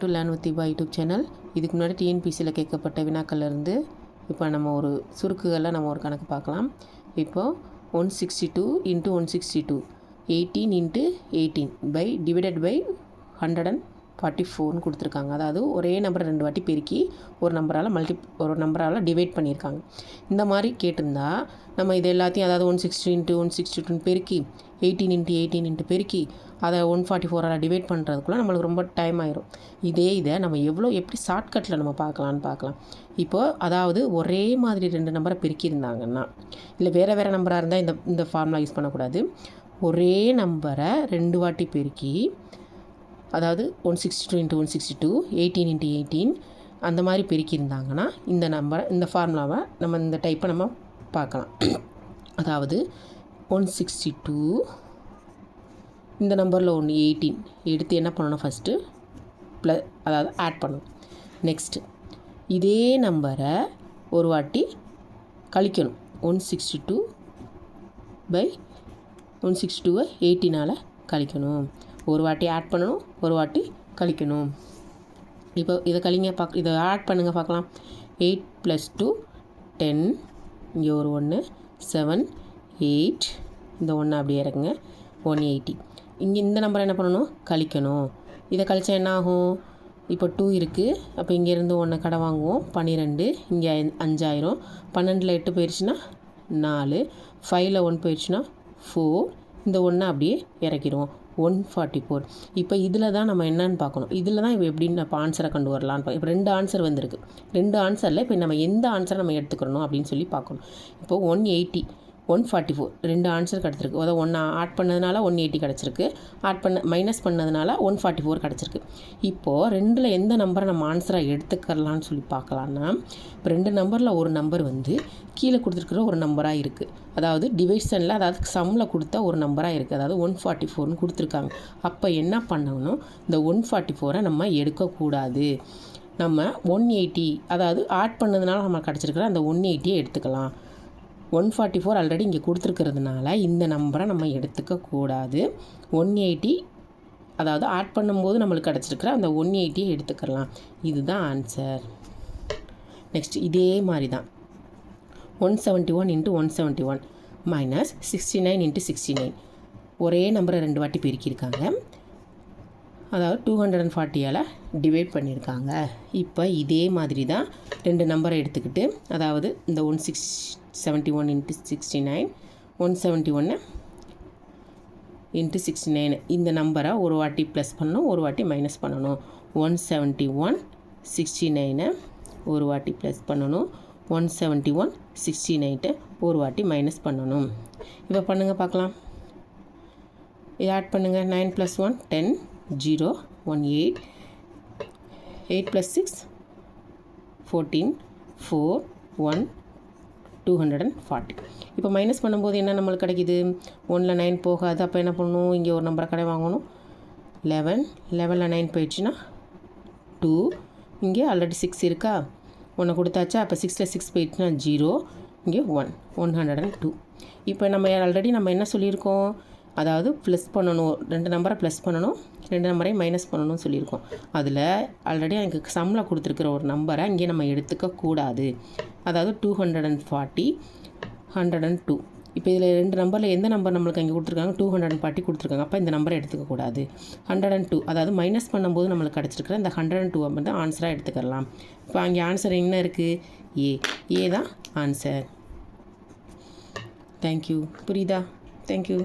To learn with Deepa YouTube channel இதுக்கு முன்னாடி டிஎன்பிசியில் கேட்கப்பட்ட வினாக்கள்லேருந்து இப்போ நம்ம ஒரு சுருக்குகளில் நம்ம ஒரு கணக்கு பார்க்கலாம். இப்போது one sixty two into one sixty two eighteen into eighteen by divided by hundred and forty ஃபோர்னு கொடுத்துருக்காங்க. அதாவது ஒரே நம்பரை ரெண்டு வாட்டி பெருக்கி ஒரு நம்பரால் மல்டி ஒரு நம்பரால் டிவைட் பண்ணியிருக்காங்க. இந்த மாதிரி கேட்டிருந்தா நம்ம இது எல்லாத்தையும் அதாவது one sixty into one sixty டூன்னு பெருக்கி எயிட்டீன் இன்ட்டு எயிட்டீன் இன்ட்டு பெருக்கி அதை ஒன் ஃபார்ட்டி ஃபோரால் டிவைட் பண்ணுறதுக்குள்ளே நம்மளுக்கு ரொம்ப டைம் ஆயிரும். இதே இதை நம்ம எவ்வளோ எப்படி ஷார்ட்கட்டில் நம்ம பார்க்கலான்னு பார்க்கலாம். இப்போது அதாவது ஒரே மாதிரி ரெண்டு நம்பரை பெருக்கியிருந்தாங்கன்னா இல்லை வேறு வேறு நம்பராக இருந்தால் இந்த இந்த ஃபார்முலா யூஸ் பண்ணக்கூடாது. ஒரே நம்பரை ரெண்டு வாட்டி பெருக்கி அதாவது one sixty two into one sixty two eighteen into eighteen அந்த மாதிரி பெருக்கியிருந்தாங்கன்னா இந்த நம்பரை இந்த ஃபார்முலாவை நம்ம இந்த டைப்பை நம்ம பார்க்கலாம். அதாவது ஒன் சிக்ஸ்டி டூ இந்த நம்பரில் ஒன்று எயிட்டீன் எடுத்து என்ன பண்ணணும் ஃபஸ்ட்டு ப்ளஸ் அதாவது ஆட் பண்ணணும். நெக்ஸ்ட்டு இதே நம்பரை ஒரு வாட்டி கழிக்கணும். One sixty two by one sixty டூவை எயிட்டீனால் கழிக்கணும். ஒரு வாட்டி ஆட் பண்ணணும் ஒரு வாட்டி கழிக்கணும். இப்போ இதை கழிங்க பார்க்க இதை ஆட் பண்ணுங்கள் பார்க்கலாம். எயிட் ப்ளஸ் டூ டென் இங்கே ஒரு ஒன்று செவன் எயிட் இந்த ஒன்று அப்படியே இருக்குங்க ஒன் எயிட்டி இங்கே இந்த நம்பரை என்ன பண்ணணும்? கழிக்கணும். இதை கழிச்சா என்ன ஆகும்? இப்போ டூ இருக்குது அப்போ இங்கேருந்து ஒன்று கடை வாங்குவோம். பன்னிரெண்டு இங்கே அஞ்சாயிரம். பன்னெண்டில் எட்டு போயிடுச்சுன்னா நாலு. ஃபைவ்ல ஒன் போயிடுச்சுன்னா ஃபோர் இந்த ஒன்று அப்படியே இறக்கிடுவோம். One forty four. இப்போ இதில் தான் நம்ம என்னன்னு பார்க்கணும். இதில் தான் இப்போ எப்படின்னு இப்போ ஆன்சரை கொண்டு வரலான்னு பா இப்போ ரெண்டு ஆன்சர் வந்திருக்கு. ரெண்டு ஆன்சரில் இப்போ நம்ம எந்த ஆன்சரை நம்ம எடுத்துக்கிறணும் அப்படின்னு சொல்லி பார்க்கணும். இப்போ one eighty one forty four ரெண்டு ஆன்சர் கிடச்சிருக்கு. அதாவது ஒன்று ஆட் பண்ணதுனால ஒன் எயிட்டி கிடச்சிருக்கு. ஆட் பண்ண மைனஸ் பண்ணதுனால ஒன் ஃபார்ட்டி ஃபோர் கிடச்சிருக்கு. இப்போது ரெண்டில் எந்த நம்பரை நம்ம ஆன்சராக எடுத்துக்கலாம்னு சொல்லி பார்க்கலான்னா இப்போ ரெண்டு நம்பரில் ஒரு நம்பர் வந்து கீழே கொடுத்துருக்குற ஒரு நம்பராக இருக்குது அதாவது டிவைஷனில் அதாவது சம்மில் கொடுத்த ஒரு நம்பராக இருக்குது அதாவது ஒன் ஃபார்ட்டி ஃபோர்னு கொடுத்துருக்காங்க. அப்போ என்ன பண்ணணும்? இந்த ஒன் ஃபார்ட்டி ஃபோரை நம்ம எடுக்கக்கூடாது. நம்ம ஒன் எயிட்டி அதாவது ஆட் பண்ணதுனால நம்ம கிடச்சிருக்கிற அந்த ஒன் எயிட்டியை எடுத்துக்கலாம். ஒன் ஃபார்ட்டி ஃபோர் ஆல்ரெடி இங்கே கொடுத்துருக்கிறதுனால இந்த நம்பரை நம்ம எடுத்துக்கக்கூடாது ஒன் எயிட்டி அதாவது ஆட் பண்ணும்போது நம்மளுக்கு கிடச்சிருக்கிற அந்த ஒன் எயிட்டியை எடுத்துக்கலாம். இதுதான் ஆன்சர் நெக்ஸ்ட் இதே மாதிரி தான் one seventy one into one seventy one minus sixty nine into sixty nine ஒரே நம்பரை ரெண்டு வாட்டி பெருக்கியிருக்காங்க. அதாவது டூ ஹண்ட்ரட் அண்ட் ஃபார்ட்டியால் டிவைட் பண்ணியிருக்காங்க. இப்போ இதே மாதிரி தான் ரெண்டு நம்பரை எடுத்துக்கிட்டு அதாவது இந்த one six seventy one into sixty nine one seventy ஒன்று இன்ட்டு சிக்ஸ்டி நைன் இந்த நம்பரை ஒரு வாட்டி ப்ளஸ் பண்ணணும் ஒரு வாட்டி மைனஸ் பண்ணணும். ஒன் செவன்ட்டி ஒன் சிக்ஸ்டி நைனை ஒரு வாட்டி ப்ளஸ் பண்ணணும். One seventy one sixty nine ஒரு வாட்டி மைனஸ் பண்ணணும். இப்போ பண்ணுங்கள் பார்க்கலாம். இதை ஆட் பண்ணுங்கள் nine plus one ten zero one eight eight plus six fourteen four one two hundred and forty இப்போ மைனஸ் பண்ணும்போது என்ன நம்மளுக்கு கிடைக்கிது? ஒனில் நைன் போகாது. அப்போ என்ன பண்ணணும்? இங்கே ஒரு நம்பரை கடை வாங்கணும். லெவன் லெவனில் நைன் போயிடுச்சுன்னா டூ இங்கே ஆல்ரெடி சிக்ஸ் இருக்கா? ஒன்று கொடுத்தாச்சா? அப்போ சிக்ஸில் சிக்ஸ் போயிடுச்சுன்னா ஜீரோ இங்கே one one hundred and two இப்போ நம்ம ஆல்ரெடி நம்ம என்ன சொல்லியிருக்கோம்? அதாவது ப்ளஸ் பண்ணணும் ரெண்டு நம்பரை ப்ளஸ் பண்ணணும் ரெண்டு நம்பரையும் மைனஸ் பண்ணணும்னு சொல்லியிருக்கோம். அதில் ஆல்ரெடி எனக்கு சம்மில் கொடுத்துருக்குற ஒரு நம்பரை இங்கே நம்ம எடுத்துக்கக்கூடாது அதாவது two hundred and forty hundred and two இப்போ இதில் ரெண்டு நம்பரில் எந்த நம்பர் நம்மளுக்கு அங்கே கொடுத்துருக்காங்க? டூ ஹண்ட்ரட் அண்ட் ஃபார்ட்டி கொடுத்துருக்காங்க. அப்போ இந்த நம்பரை எடுத்துக்கக்கூடாது ஹண்ட்ரட் அண்ட் டூ அதாவது மைனஸ் பண்ணும்போது நம்மளுக்கு கிடச்சிருக்கிற இந்த ஹண்ட்ரட் அண்ட் டூ வந்து ஆன்சராக எடுத்துக்கலாம். இப்போ அங்கே ஆன்சர் என்ன இருக்குது ஏ ஏ தான் ஆன்சர் தேங்க்யூ புரியுதா? தேங்க்யூ